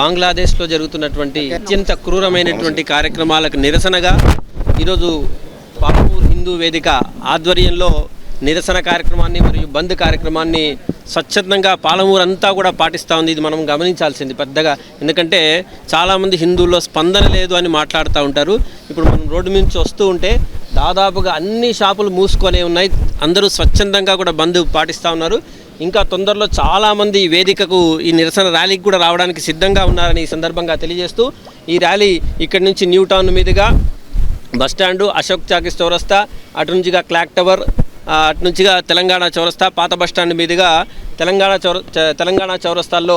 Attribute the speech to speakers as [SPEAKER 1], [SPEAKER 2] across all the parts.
[SPEAKER 1] బంగ్లాదేశ్లో జరుగుతున్నటువంటి అత్యంత క్రూరమైనటువంటి కార్యక్రమాలకు నిరసనగా ఈరోజు పాపూర్ హిందూ వేదిక ఆధ్వర్యంలో నిరసన కార్యక్రమాన్ని మరియు బంద్ కార్యక్రమాన్ని స్వచ్ఛందంగా పాలమూరు అంతా కూడా పాటిస్తూ ఉంది. ఇది మనం గమనించాల్సింది పెద్దగా. ఎందుకంటే చాలామంది హిందువుల్లో స్పందన లేదు అని మాట్లాడుతూ ఉంటారు. ఇప్పుడు మనం రోడ్డు నుంచి వస్తూ ఉంటే దాదాపుగా అన్ని షాపులు మూసుకొనే ఉన్నాయి. అందరూ స్వచ్ఛందంగా కూడా బంద్ పాటిస్తూ ఉన్నారు. ఇంకా తొందరలో చాలామంది ఈ వేదికకు ఈ నిరసన ర్యాలీకి కూడా రావడానికి సిద్ధంగా ఉన్నారని ఈ సందర్భంగా తెలియజేస్తూ ఈ ర్యాలీ ఇక్కడి నుంచి న్యూ టౌన్ మీదుగా బస్టాండు అశోక్ చాకిస్ చౌరస్తా అటు నుంచిగా క్లాక్ టవర్ అటు నుంచిగా తెలంగాణ చౌరస్తా పాత బస్ స్టాండ్ మీదుగా తెలంగాణ చౌర తెలంగాణ చౌరస్తాల్లో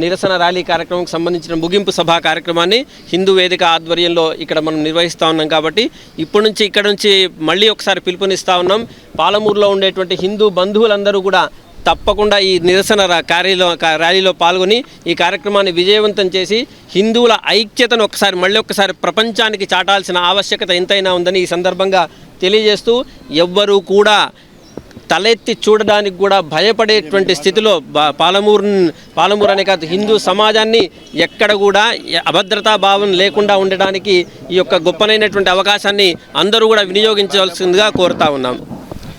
[SPEAKER 1] నిరసన ర్యాలీ కార్యక్రమంకి సంబంధించిన ముగింపు సభా కార్యక్రమాన్ని హిందూ వేదిక ఆధ్వర్యంలో ఇక్కడ మనం నిర్వహిస్తూ ఉన్నాం కాబట్టి ఇప్పటి నుంచి ఇక్కడ నుంచి మళ్ళీ ఒకసారి పిలుపునిస్తూ ఉన్నాం. పాలమూరులో ఉండేటువంటి హిందూ బంధువులందరూ కూడా తప్పకుండా ఈ నిరసన రా- కార్యలో ర్యాలీలో పాల్గొని ఈ కార్యక్రమాన్ని విజయవంతం చేసి హిందువుల ఐక్యతను ఒకసారి మళ్ళీ ఒకసారి ప్రపంచానికి చాటాల్సిన ఆవశ్యకత ఎంతైనా ఉందని ఈ సందర్భంగా తెలియజేస్తూ ఎవ్వరూ కూడా తలెత్తి చూడడానికి కూడా భయపడేటువంటి స్థితిలో పాలమూరు పాలమూరు అనే కాదు హిందూ సమాజాన్ని ఎక్కడ కూడా అభద్రతా భావం లేకుండా ఉండడానికి ఈ యొక్క గొప్పనైనటువంటి అవకాశాన్ని అందరూ కూడా వినియోగించవలసిందిగా కోరుతా ఉన్నాం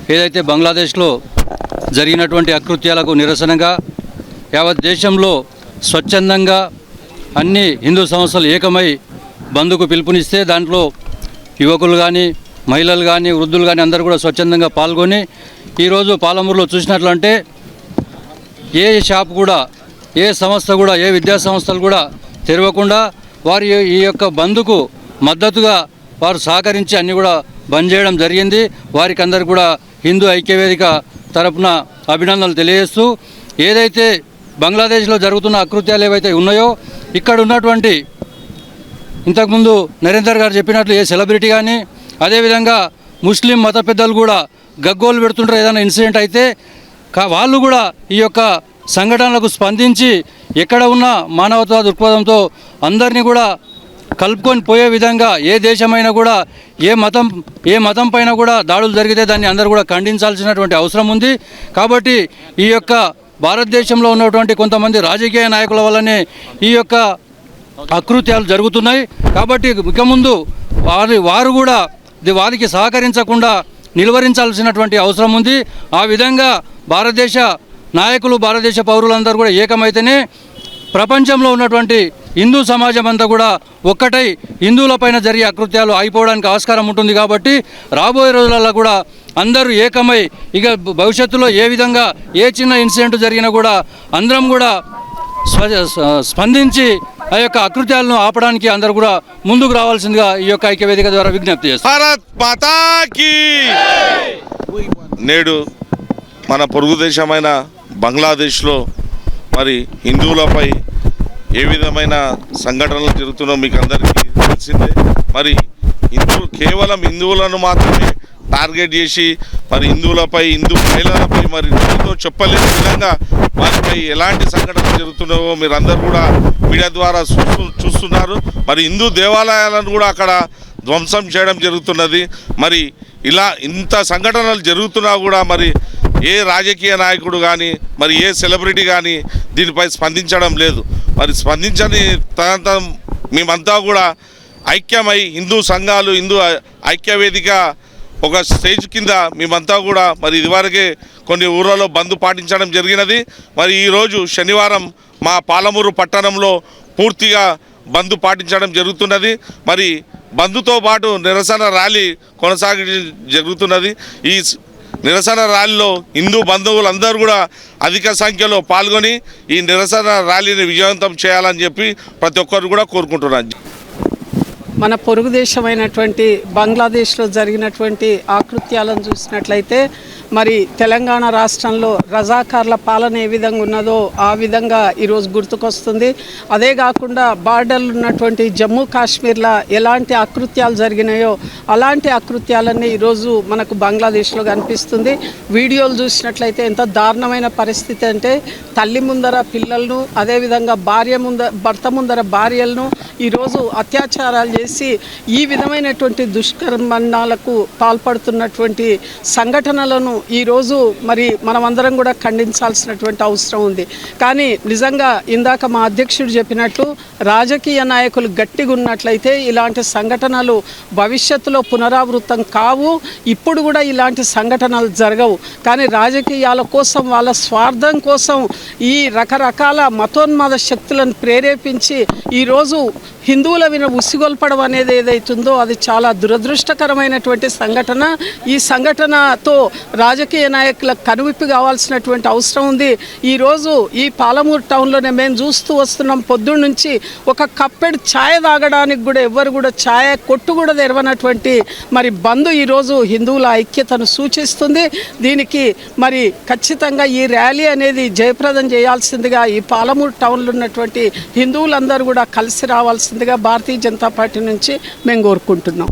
[SPEAKER 2] ఏదైతే బంగ్లాదేశ్లో జరిగినటువంటి అకృత్యాలకు నిరసనగా యావత్ దేశంలో స్వచ్ఛందంగా అన్ని హిందూ సంస్థలు ఏకమై బంధుకు పిలుపునిస్తే దాంట్లో యువకులు కానీ మహిళలు కానీ వృద్ధులు కానీ అందరూ కూడా స్వచ్ఛందంగా పాల్గొని ఈరోజు పాలమూరులో చూసినట్లంటే ఏ షాప్ కూడా ఏ సంస్థ కూడా ఏ విద్యా సంస్థలు కూడా తెరవకుండా వారి ఈ యొక్క బంధుకు మద్దతుగా వారు సహకరించి అన్నీ కూడా బంద్ చేయడం జరిగింది. వారికి అందరు కూడా హిందూ ఐక్యవేదిక తరపున అభినందనలు తెలియజేస్తూ ఏదైతే బంగ్లాదేశ్లో జరుగుతున్న అకృత్యాలు ఏవైతే ఉన్నాయో ఇక్కడ ఉన్నటువంటి ఇంతకుముందు నరేందర్ గారు చెప్పినట్లు ఏ సెలబ్రిటీ కానీ అదేవిధంగా ముస్లిం మత పెద్దలు కూడా గగ్గోలు పెడుతుంటారు ఏదైనా ఇన్సిడెంట్ అయితే వాళ్ళు కూడా ఈ యొక్క సంఘటనలకు స్పందించి ఎక్కడ ఉన్న మానవత్వ దృక్పథంతో అందరినీ కూడా కలుపుకొని పోయే విధంగా ఏ దేశమైనా కూడా ఏ మతం ఏ మతం పైన కూడా దాడులు జరిగితే దాన్ని అందరూ కూడా ఖండించాల్సినటువంటి అవసరం ఉంది. కాబట్టి ఈ యొక్క భారతదేశంలో ఉన్నటువంటి కొంతమంది రాజకీయ నాయకుల వల్లనే ఈ యొక్క అకృత్యాలు జరుగుతున్నాయి. కాబట్టి ఇక ముందు వారి వారు కూడా వారికి సహకరించకుండా నిలువరించాల్సినటువంటి అవసరం ఉంది. ఆ విధంగా భారతదేశ నాయకులు భారతదేశ పౌరులందరూ కూడా ఏకమైతేనే ప్రపంచంలో ఉన్నటువంటి హిందూ సమాజం అంతా కూడా ఒక్కటై హిందువులపైన జరిగే అకృత్యాలు అయిపోవడానికి ఆస్కారం ఉంటుంది కాబట్టి రాబోయే రోజులలో కూడా అందరూ ఏకమై ఇక భవిష్యత్తులో ఏ విధంగా ఏ చిన్న ఇన్సిడెంట్ జరిగినా కూడా అందరం కూడా స్పందించి ఆ యొక్క అకృత్యాలను ఆపడానికి అందరూ కూడా ముందుకు రావాల్సిందిగా ఈ యొక్క ఐక్యవేదిక ద్వారా విజ్ఞప్తి
[SPEAKER 3] చేస్తారు నేడు మన పొరుగు దేశమైన బంగ్లాదేశ్లో మరి హిందువులపై ఏ విధమైన సంఘటనలు జరుగుతున్నో మీకు అందరికీ తెలిసిందే. మరి హిందువులు కేవలం హిందువులను మాత్రమే టార్గెట్ చేసి మరి హిందువులపై హిందూ మహిళలపై మరి ఎంతో చెప్పలేని విధంగా వారిపై ఎలాంటి సంఘటనలు జరుగుతున్నాయో మీరు కూడా మీడియా ద్వారా చూస్తూ చూస్తున్నారు. మరి హిందూ దేవాలయాలను కూడా అక్కడ ధ్వంసం చేయడం జరుగుతున్నది. మరి ఇలా ఇంత సంఘటనలు జరుగుతున్నా కూడా మరి ఏ రాజకీయ నాయకుడు కానీ మరి ఏ సెలబ్రిటీ కానీ దీనిపై స్పందించడం లేదు. మరి స్పందించని తనంత మేమంతా కూడా ఐక్యమై హిందూ సంఘాలు హిందూ ఐక్యవేదిక ఒక స్టేజ్ కింద మేమంతా కూడా మరి ఇదివరకే కొన్ని ఊర్లలో బంద్ పాటించడం జరిగినది. మరి ఈరోజు శనివారం మా పాలమూరు పట్టణంలో పూర్తిగా బంద్ పాటించడం జరుగుతున్నది. మరి బంద్తో పాటు నిరసన ర్యాలీ కొనసాగి జరుగుతున్నది. ఈ నిరసన ర్యాలీలో హిందూ బంధువులందరూ కూడా అధిక సంఖ్యలో పాల్గొని ఈ నిరసన ర్యాలీని విజయవంతం చేయాలని చెప్పి ప్రతి ఒక్కరు కూడా కోరుకుంటున్నాను
[SPEAKER 4] మన పొరుగు దేశమైనటువంటి బంగ్లాదేశ్లో జరిగినటువంటి ఆకృత్యాలను చూసినట్లయితే మరి తెలంగాణ రాష్ట్రంలో రజాకార్ల పాలన ఏ విధంగా ఉన్నదో ఆ విధంగా ఈరోజు గుర్తుకొస్తుంది. అదే కాకుండా బార్డర్లు ఉన్నటువంటి జమ్మూ కాశ్మీర్లో ఎలాంటి అకృత్యాలు జరిగినాయో అలాంటి అకృత్యాలన్నీ ఈరోజు మనకు బంగ్లాదేశ్లో కనిపిస్తుంది. వీడియోలు చూసినట్లయితే ఎంత దారుణమైన పరిస్థితి అంటే తల్లి ముందర పిల్లలను అదేవిధంగా భార్య ముందర భర్త ముందర భార్యలను ఈరోజు అత్యాచారాలు చేసి చేసి ఈ విధమైనటువంటి దుష్కర్మణాలకు పాల్పడుతున్నటువంటి సంఘటనలను ఈరోజు మరి మనమందరం కూడా ఖండించాల్సినటువంటి అవసరం ఉంది. కానీ నిజంగా ఇందాక మా అధ్యక్షుడు చెప్పినట్లు రాజకీయ నాయకులు గట్టిగా ఉన్నట్లయితే ఇలాంటి సంఘటనలు భవిష్యత్తులో పునరావృతం కావు. ఇప్పుడు కూడా ఇలాంటి సంఘటనలు జరగవు. కానీ రాజకీయాల కోసం వాళ్ళ స్వార్థం కోసం ఈ రకరకాల మతోన్మాద శక్తులను ప్రేరేపించి ఈరోజు హిందువుల విన ఉసిగొల్పడం అనేది ఏదైతుందో అది చాలా దురదృష్టకరమైనటువంటి సంఘటన. ఈ సంఘటనతో రాజకీయ నాయకులకు కనువిప్పి కావాల్సినటువంటి అవసరం ఉంది. ఈరోజు ఈ పాలమూరు టౌన్లోనే మేము చూస్తూ వస్తున్నాం. పొద్దున్న నుంచి ఒక కప్పెడు ఛాయ్ తాగడానికి కూడా ఎవ్వరు కూడా ఛాయ్ కొట్టు కూడా తెరవనటువంటి మరి బంధు ఈరోజు హిందువుల ఐక్యతను సూచిస్తుంది. దీనికి మరి ఖచ్చితంగా ఈ ర్యాలీ అనేది జయప్రదం చేయాల్సిందిగా ఈ పాలమూరు టౌన్లో ఉన్నటువంటి హిందువులందరూ కూడా కలిసి రావాల్సిందిగా భారతీయ జనతా పార్టీ నుంచి మేము కోరుకుంటున్నాం.